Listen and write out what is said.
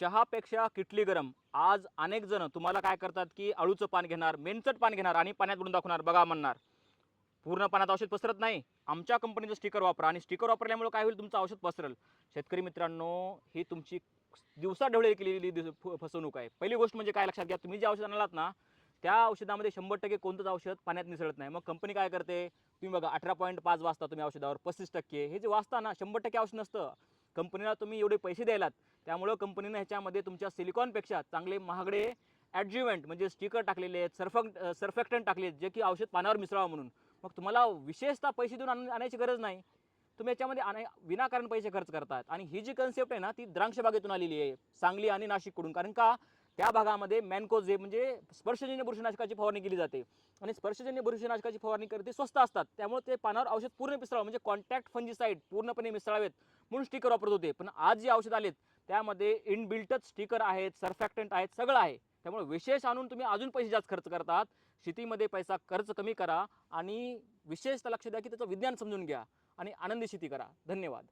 चहापेक्षा किटली गरम. आज अनेक जण तुम्हाला काय करतात की अळूचं पान घेणार मेनचट पान घेणार आणि पाण्यात बुडून दाखवणार बघा म्हणणार. पूर्ण पाण्यात औषध पसरत नाही. आमच्या कंपनीचं स्टिकर वापरा आणि स्टिकर वापरल्यामुळे काय होईल? तुमचं औषध पसरल. शेतकरी मित्रांनो ही तुमची दिवसा ढवळे केलेली फ- फसवणूक आहे. पहिली गोष्ट म्हणजे काय लक्षात घ्या तुम्ही जे औषध आणलात ना त्या औषधामध्ये शंभर टक्के कोणतंच औषध पाण्यात मिसळत नाही. मग कंपनी काय करते? तुम्ही बघा अठरा पॉईंट पाच वाजता तुम्ही औषधावर पस्तीस टक्के. हे जे वाचता ना शंभर टक्के औषध नसतं. कंपनीला तुम्ही एवढे पैसे द्यायलात त्यामुळं कंपनीनं ह्याच्यामध्ये तुमच्या सिलिकॉनपेक्षा चांगले महागडे ॲडज्युवेंट म्हणजे स्टिकर टाकलेले आहेत सर्फक सर्फेक्टंट टाकले आहेत जे की औषध पाण्यावर मिसळावं म्हणून. मग तुम्हाला विशेषतः पैसे देऊन आण- आणायची गरज नाही. तुम्ही याच्यामध्ये आणाय विनाकारण पैसे खर्च करतात. आणि ही जी कन्सेप्ट आहे ना ती द्राक्ष बागेतून आलेली आहे सांगली आणि नाशिककडून. कारण का? त्या भागामध्ये मॅनकोजे म्हणजे स्पर्शजन्य बुरशीनाशकाची फवारणी केली जाते. आणि स्पर्शजन्य बुरशीनाशकाची फवारणी करते स्वस्त असतात. त्यामुळे ते पानावर औषध पूर्ण मिसळावं म्हणजे कॉन्टॅक्ट फंजीसाईड पूर्णपणे मिसळावेत म्हणून स्टिकर वापरत होते. पण आज जे औषध आलेत त्यामध्ये इनबिल्टच स्टिकर आहेत सर्फॅक्टंट आहेत सगळं आहे. त्यामुळे विशेष आणून तुम्ही अजून पैसे जास्त खर्च करतात. शेतीमध्ये पैसा खर्च कमी करा आणि विशेषतः लक्ष द्या की त्याचं विज्ञान समजून घ्या आणि आनंदी शेती करा. धन्यवाद.